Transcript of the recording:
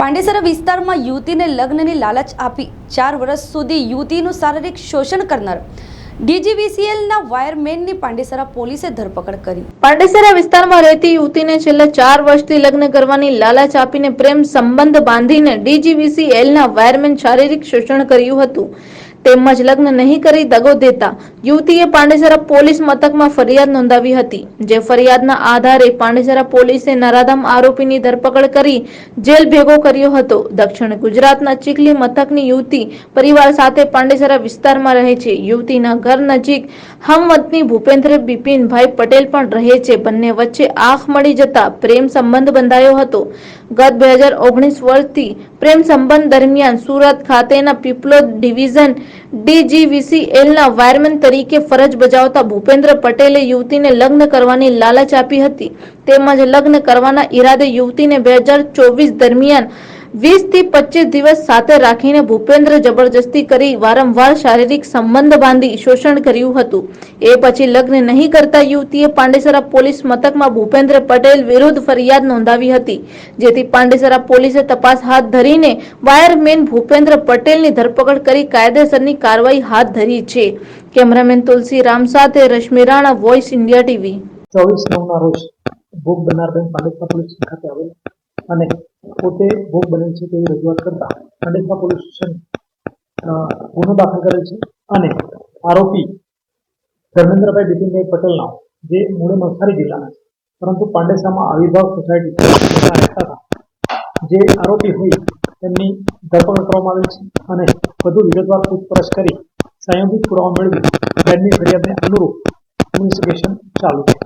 પાંડેસરા વિસ્તારમાં યુવતીને લગ્નની લાલચ આપી. ચાર વર્ષ સુધી યુવતીનું શારીરિક શોષણ કરનાર ડીજીવીસીએલના વાયરમેનની પાંડેસરા પોલીસે ધરપકડ કરી. પાંડેસરા વિસ્તારમાં રહેતી યુવતીને છેલ્લા ચાર વર્ષથી લગ્ન કરવાની લાલચ આપીને પ્રેમ સંબંધ બાંધીને ડીજીવીસીએલના વાયરમેન શારીરિક શોષણ કર્યું હતું. તેમજ લગ્ન નહીં કરી દગો દેતા યુવતીએ પાંડેસરા પોલીસ મથકમાં ફરિયાદ નોંધાવી હતી, જે ફરિયાદના આધારે પાંડેસરા પોલીસે નરાધામ આરોપીની ધરપકડ કરી જેલ ભેગો કર્યો હતો. દક્ષિણ ગુજરાતના ચીખલી મથકની યુવતી પરિવાર સાથે પાંડેસરા વિસ્તારમાં રહે છે. યુવતીના ઘર નજીક હમવતની ભૂપેન્દ્ર બિપિનભાઈ પટેલ પણ રહે છે. બંને વચ્ચે આંખ મળી જતા પ્રેમ સંબંધ બંધાયો હતો. ગત બે હજાર ઓગણીસ વર્ષથી પ્રેમ સંબંધ દરમિયાન સુરત ખાતેના પીપલોદ ડિવિઝન ડીજીવીસીએલના વાયરમેન તરીકે ફરજ બજાવતા ભૂપેન્દ્ર પટેલે યુવતીને લગ્ન કરવાની લાલચ આપી હતી. તેમજ લગ્ન કરવાના ઈરાદે યુવતીને બે દરમિયાન વીસથી પચીસ દિવસ સાથે રાખીને ભૂપેન્દ્ર જબરજસ્તી કરી વારંવાર શારીરિક સંબંધ બાંધી શોષણ કર્યું હતું. એ પછી લગ્ન નહીં કરતા યુવતીએ પાંડેસરા પોલીસ મથકમાં ભૂપેન્દ્ર પટેલ વિરુદ્ધ ફરિયાદ નોંધાવી હતી, જેથી પાંડેસરા પોલીસે તપાસ હાથ ધરીને વાયરમેન ભૂપેન્દ્ર પટેલની ધરપકડ કરી કાયદેસરની કાર્યવાહી હાથ ધરી છે. કેમેરામેન તુલસી રામ સાથે Rashmi Rana voice India TV. ચોવીસ નવના રોજ ભોગ બનારબેન પાંડેસરા પોલીસ ખાતે આવેલ અને પોતે ભોગ બનેલ છે તેવી રજૂઆત કરતા ખંડેસા પોલીસ સ્ટેશન ગુનો દાખલ કરેલ છે અને આરોપી ધર્મેન્દ્રભાઈ બિપિનભાઈ પટેલના જે મૂળ નવસારી જિલ્લાના છે, પરંતુ પાંડેસરામાં આવિર્ભાવ સોસાયટી રહેતા હતા જે આરોપી હોય તેમની ધરપકડ કરવામાં આવેલ છે અને વધુ વિગતવાર પૂછપરછ કરી સંયોગિક પુરાવા મેળવી, બેનની ફરિયાદને અનુરૂપ ઇન્વેસ્ટિગેશન ચાલુ છે.